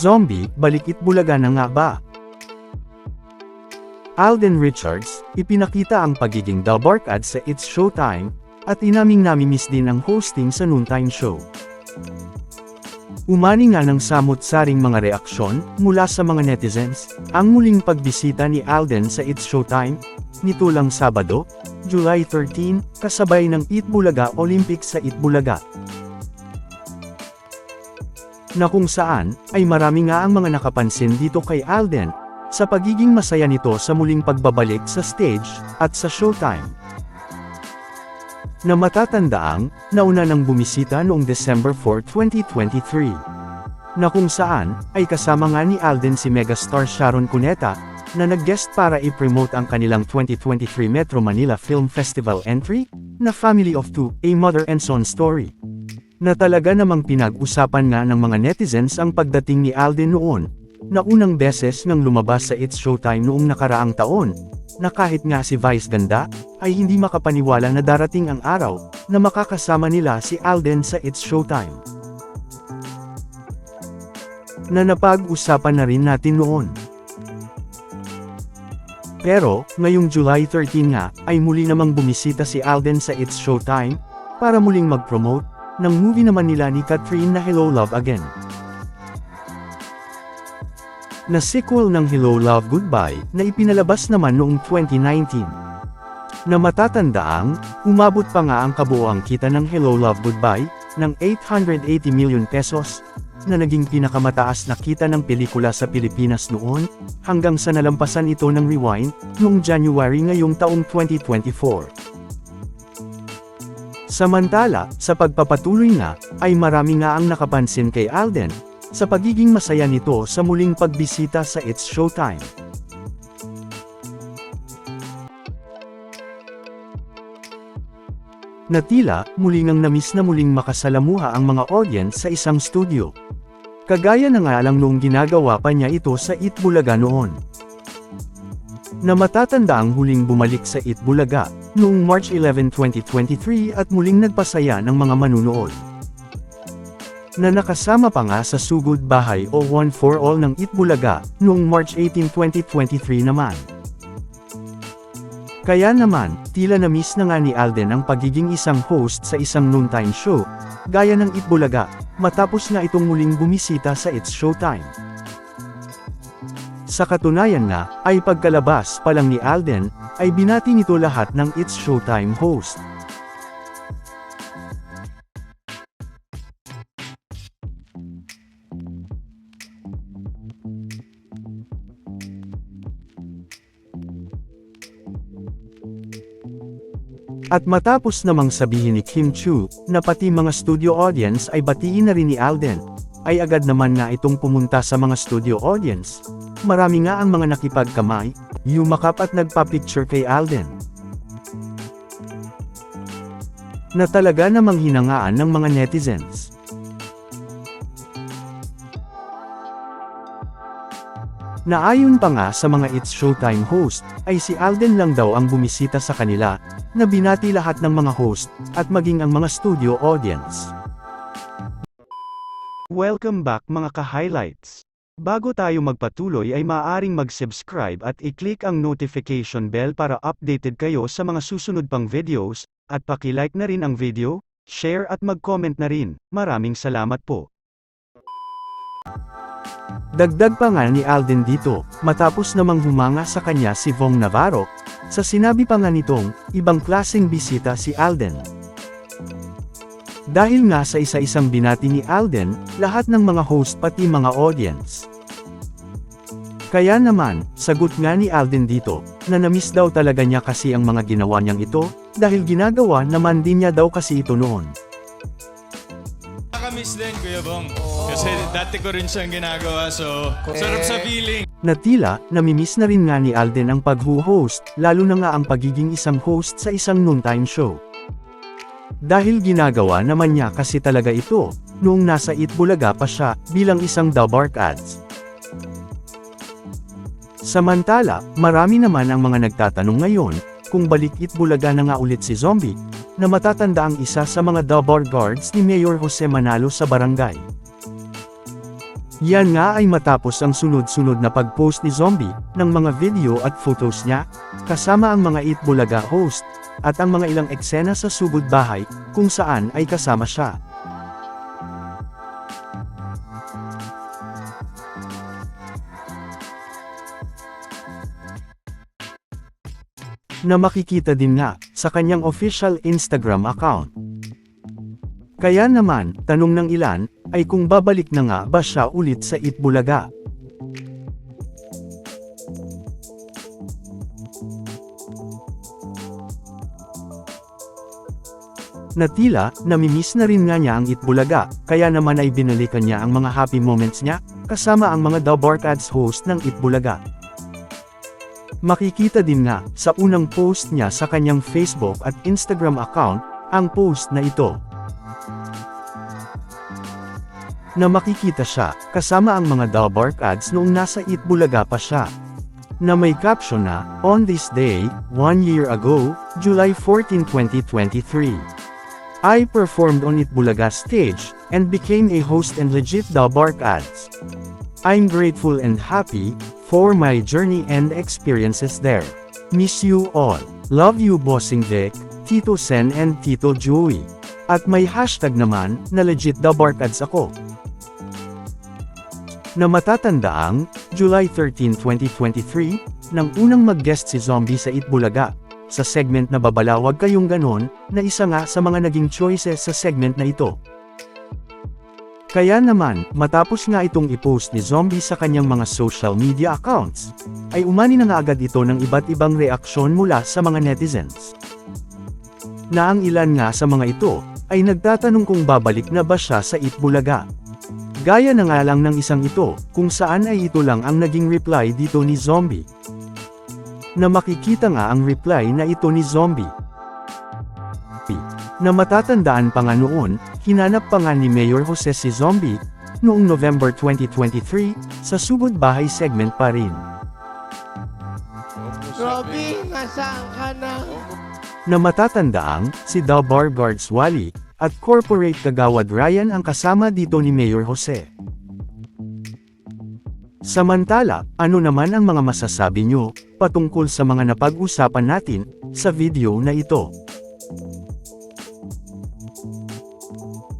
Zombie, balik Itbulaga na nga ba? Alden Richards, ipinakita ang pagiging dabarkad sa It's Showtime, at inaming namimiss din ang hosting sa noontime show. Umani nga ng samot-saring mga reaksyon mula sa mga netizens, ang muling pagbisita ni Alden sa It's Showtime, nito Sabado, July 13, kasabay ng Itbulaga Olympics sa Itbulaga. Na kung saan, ay marami nga ang mga nakapansin dito kay Alden, sa pagiging masaya nito sa muling pagbabalik sa stage, at sa showtime. Na matatandaang, nauna nang bumisita noong December 4, 2023. Na kung saan, ay kasama nga ni Alden si megastar Sharon Cuneta, na nag-guest para i-promote ang kanilang 2023 Metro Manila Film Festival entry, na Family of Two, A Mother and Son Story. Na talaga namang pinag-usapan nga ng mga netizens ang pagdating ni Alden noon, na unang beses nang lumabas sa It's Showtime noong nakaraang taon, na kahit nga si Vice Ganda, ay hindi makapaniwala na darating ang araw, na makakasama nila si Alden sa It's Showtime. Na napag-usapan na rin natin noon. Pero, ngayong July 13 nga, ay muli namang bumisita si Alden sa It's Showtime, para muling mag-promote, ng movie naman nila ni Catherine na Hello Love Again na sequel ng Hello Love Goodbye, na ipinalabas naman noong 2019. Na matatandaang, umabot pa nga ang kabuoang kita ng Hello Love Goodbye, ng 880 million pesos, na naging pinakamataas na kita ng pelikula sa Pilipinas noon, hanggang sa nalampasan ito ng Rewind, noong January ngayong taong 2024. Samantala, sa pagpapatuloy nga, ay marami nga ang nakapansin kay Alden, sa pagiging masaya nito sa muling pagbisita sa It's Showtime. Natila, muli ngang namiss na muling makasalamuha ang mga audience sa isang studio. Kagaya na nga lang noong ginagawa pa niya ito sa Itbulaga noon. Na matatanda ang huling bumalik sa Itbulaga, noong March 11, 2023 at muling nagpasaya ng mga manunood na nakasama pa nga sa Sugod Bahay o One for All ng Itbulaga, noong March 18, 2023 naman. Kaya naman, tila na-miss na nga ni Alden ang pagiging isang host sa isang noontime show, gaya ng Itbulaga, matapos nga itong muling bumisita sa It's Showtime. Sa katunayan nga, ay pagkalabas pa lang ni Alden, ay binati nito lahat ng It's Showtime host. At matapos namang sabihin ni Kim Chu, na pati mga studio audience ay batiin na rin ni Alden, ay agad naman nga itong pumunta sa mga studio audience. Marami nga ang mga nakipagkamay, yumakap at nagpa-picture kay Alden. Na talaga namang hinangaan ng mga netizens. Naayon pa nga sa mga It's Showtime host, ay si Alden lang daw ang bumisita sa kanila, na binati lahat ng mga host, at maging ang mga studio audience. Welcome back mga ka-highlights. Bago tayo magpatuloy ay maaaring mag-subscribe at i-click ang notification bell para updated kayo sa mga susunod pang videos, at paki-like na rin ang video, share at mag-comment na rin. Maraming salamat po. Dagdag pa nga ni Alden dito, matapos namang humanga sa kanya si Vong Navarro, sa sinabi pa nga nitong, ibang klaseng bisita si Alden. Dahil nga sa isa-isang binati ni Alden, lahat ng mga host pati mga audience. Kaya naman, sagot nga ni Alden dito, na namiss daw talaga niya kasi ang mga ginawa niyang ito, dahil ginagawa naman din niya daw kasi ito noon. Nakamiss din, Kuya Bong. Kasi dati ko rin siyang ginagawa, so sarap sa feeling. Na tila, namimiss na rin nga ni Alden ang pag-host, lalo na nga ang pagiging isang host sa isang noontime show. Dahil ginagawa naman niya kasi talaga ito, noong nasa Itbulaga pa siya, bilang isang Dabark Ads. Samantala, marami naman ang mga nagtatanong ngayon, kung balik Itbulaga na nga ulit si Zombie, na matatanda ang isa sa mga Dabar guards ni Mayor Jose Manalo sa barangay. Yan nga ay matapos ang sunod-sunod na pag-post ni Zombie ng mga video at photos niya, kasama ang mga Itbulaga host, at ang mga ilang eksena sa sugod bahay, kung saan ay kasama siya. Na makikita din nga sa kanyang official Instagram account. Kaya naman, tanong ng ilan, ay kung babalik na nga ba siya ulit sa Itbulaga. Na tila, namimiss na rin nga niya ang Itbulaga, kaya naman ay binalikan niya ang mga happy moments niya, kasama ang mga The Barkads host ng Itbulaga. Makikita din nga, sa unang post niya sa kanyang Facebook at Instagram account, ang post na ito. Na makikita siya, kasama ang mga Dalbark ads noong nasa Itbulaga pa siya. Na may caption na, On this day, one year ago, July 14, 2023. I performed on Itbulaga stage, and became a host and legit Dalbark ads. I'm grateful and happy, for my journey and experiences there. Miss you all. Love you Bossing Vic, Tito Sen and Tito Joey. At may hashtag naman, na legit Dalbark ads ako. Na matatandaang, July 13, 2023, nang unang mag-guest si Zombie sa Itbulaga, sa segment na babalawag kayong ganon, na isa nga sa mga naging choices sa segment na ito. Kaya naman, matapos nga itong i-post ni Zombie sa kanyang mga social media accounts, ay umani na nga agad ito ng iba't ibang reaksyon mula sa mga netizens. Na ang ilan nga sa mga ito, ay nagtatanong kung babalik na ba siya sa Itbulaga. Gaya na nga lang ng isang ito, kung saan ay ito lang ang naging reply dito ni Zombie. Na makikita nga ang reply na ito ni Zombie. Na matatandaan pa nga noon, hinanap pa nga ni Mayor Jose si Zombie, noong November 2023, sa Sugod Bahay segment pa rin. Robby, nasaan ka na? Na matatandaang, si Dalbar Guards Wally, at Corporate Kagawad Ryan ang kasama dito ni Mayor Jose. Samantala, ano naman ang mga masasabi nyo, patungkol sa mga napag-usapan natin, sa video na ito? you